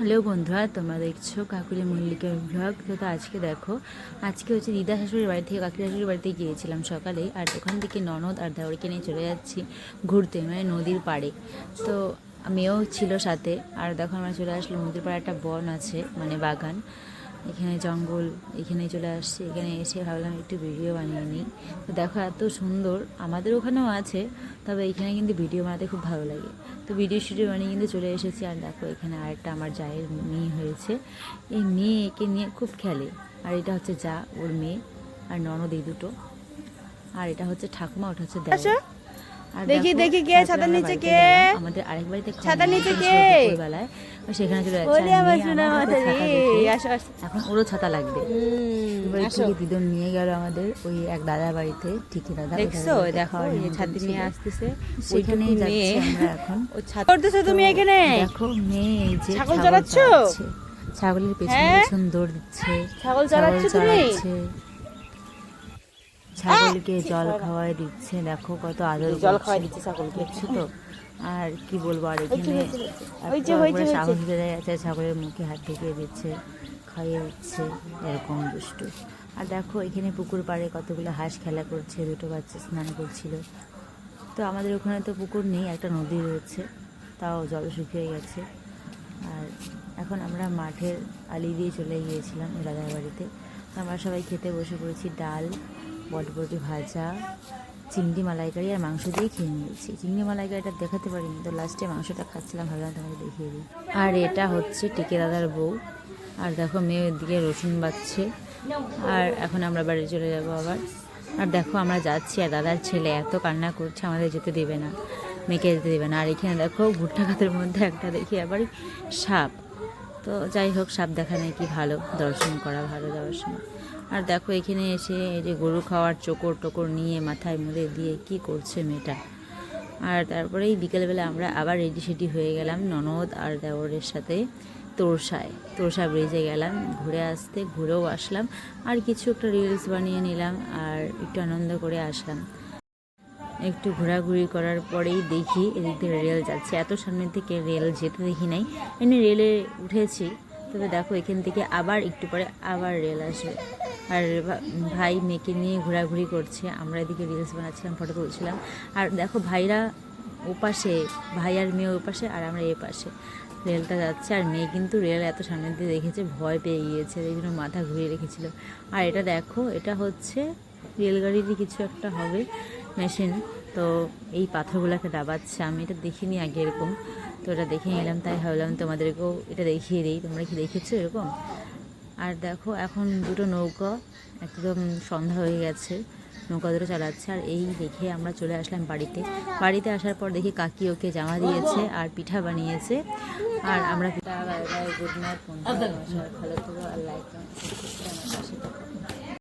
Hello বন্ধুরা, তোমরা দেখছ কাকুরি মল্লিকের ব্লগ তো আজকে দেখো, আজকে হচ্ছে দিদা শাশুড়ির বাড়ি থেকে কাকুরি শাশুড়ির বাড়িতে গিয়েছিলাম সকালে, আর ওখান থেকে ননদ আর দেওয়ারকে নিয়ে চলে যাচ্ছি ঘুরতে মানে নদীর পাড়ে। তো মেয়েও ছিল সাথে, আর দেখো আমরা চলে আসলাম, নদীর পাড়ে একটা বন আছে মানে বাগান। এখানে জঙ্গল এখানে চলে আসছে এখানে এসে ভাবলাম একটু ভিডিও বানিয়ে নিই তো দেখো এত সুন্দর আমাদের ওখানেও আছে তবে এখানে কিন্তু ভিডিও বানাতে খুব ভালো লাগে তো ভিডিও শুটিও বানিয়ে কিন্তু চলে এসেছি আর দেখো এখানে আরেকটা আমার জায়ের মেয়ে হয়েছে এই মেয়ে একে নিয়ে খুব খেলে আর এটা হচ্ছে যা ওর মেয়ে আর ননদ এই দুটো আর এটা হচ্ছে ঠাকুমা ওটা হচ্ছে দেওয়া আচ্ছা। আর দেখি, দেখি কে, ছাতার নিচে কে? আমাদের আরেক বাড়িতে ছাতার নিচে কে? দুপুরবেলায়। সেখানে চলে যাচ্ছে। এখন ওরও ছাতা লাগবে। দিদন নিয়ে গেল আমাদের ওই এক দাদার বাড়িতে ঠিকই দাদা দেখছ? দেখো ছাতি নিয়ে আসতেছে। সেখানেই যাচ্ছি আমরা এখন। ও ছাতা করতেছো তুমি এখানে? দেখো মেয়ে এই যে ছাগল চড়াচ্ছ? ছাগলের পেছনে হ্যাঁ? পেছন দৌড় দিচ্ছে। ছাগল? চড়াচ্ছে। ছাগলকে জল খাওয়াই দিচ্ছে দেখো কত আদর জল। খাওয়াই দিচ্ছে ছাগলকে। দেখছ তো আর কি বলব আর এখানে। সাহস বেড়ে গেছে ছাগলের মুখে হাত ঢুকিয়ে দিচ্ছে খাইয়ে দিচ্ছে এরকম দুষ্টু আর দেখো এখানে পুকুর পাড়ে কতগুলো হাঁস খেলা করছে দুটো বাচ্চা স্নান করছিল তো আমাদের ওখানে তো পুকুর নেই একটা নদী রয়েছে তাও জল শুকিয়ে গেছে আর এখন আমরা মাঠের আলি দিয়ে চলে গিয়েছিলাম দাদার বাড়িতে আমরা সবাই খেতে বসে পড়েছি ডাল বটবটি ভাজা, চিংড়ি মালাইকারি আর মাংস দিয়ে খেয়ে নিয়েছি। চিংড়ি মালাইকারিটা দেখাতে পারিনি, তো লাস্টে মাংসটা খাচ্ছিলাম, ভাবলাম তোমাকে দেখিয়ে দিই। আর এটা হচ্ছে টিকে দাদার বউ। আর দেখো মেয়ের দিকে রসুন বাচ্ছে আর এখন আমরা বাড়ি চলে যাব আবার। আর দেখো আমরা যাচ্ছি, আর দাদার ছেলে এত কান্না করছে, আমাদের যেতে দেবে না, মেয়েকে যেতে দেবে না। আর এখানে দেখো ভুট্টা খাতের মধ্যে একটা দেখি আবার সাপ। তো যাই হোক, সাপ দেখা নাকি ভালো, দর্শন করা, ভালো যাওয়ার সময় আর দেখো এখানে এসে এই যে গরু খাওয়ার চোকর টোকর নিয়ে মাথায় মুড়ে দিয়ে কি করছে মেয়েটা। আর তারপরেই বিকেলবেলা আমরা আবার রেডি সেডি হয়ে গেলাম ননদ আর দেওরের সাথে তোরসায়। তোরসা ব্রিজে গেলাম, ঘুরে আসতে, ঘুরেও আসলাম আর কিছু একটা রিলস বানিয়ে নিলাম আর একটু আনন্দ করে আসলাম। একটু ঘোরাঘুরি করার পরেই দেখি এদিক দিয়ে রেল যাচ্ছে। এত সামনের থেকে রেল যেতে দেখি নাই। এমনি রেলে উঠেছি। তবে দেখো এখান থেকে আবার একটু পরে আবার রেল আসবে। আর ভাই মেয়েকে নিয়ে ঘোরাঘুরি করছে। আমরা এদিকে রিলস বানাচ্ছিলাম ফটো তুলছিলাম। আর দেখো ভাইরা ওপাশে, ভাই আর মেয়ে ওপাশে আর আমরা এ পাশে। রেলটা যাচ্ছে আর মেয়ে কিন্তু রেল এত সামনের দিয়ে দেখেছে, ভয় পেয়ে গিয়েছে। এই জন্য মাথা ঘুরিয়ে রেখেছিল। আর এটা দেখো, এটা হচ্ছে রেলগাড়িরই কিছু একটা হবে মেশিন তো এই পাথরগুলোকে দাবাচ্ছে। আমি এটা দেখিনি আগে এরকম। তো এটা দেখে নিলাম, তাই ভাবলাম তোমাদেরকেও এটা দেখিয়ে দিই। তোমরা কি দেখেছ এরকম? আর দেখো এখন দুটো নৌকা একদম সন্ধ্যা হয়ে গেছে নৌকা দুটো চালাচ্ছে। আর এই দেখে আমরা চলে আসলাম বাড়িতে। বাড়িতে আসার পর দেখি কাকি ওকে জামা দিয়েছে আর পিঠা বানিয়েছে। আর আমরা পিঠা বাই বাই গুড নাইট আর লাইক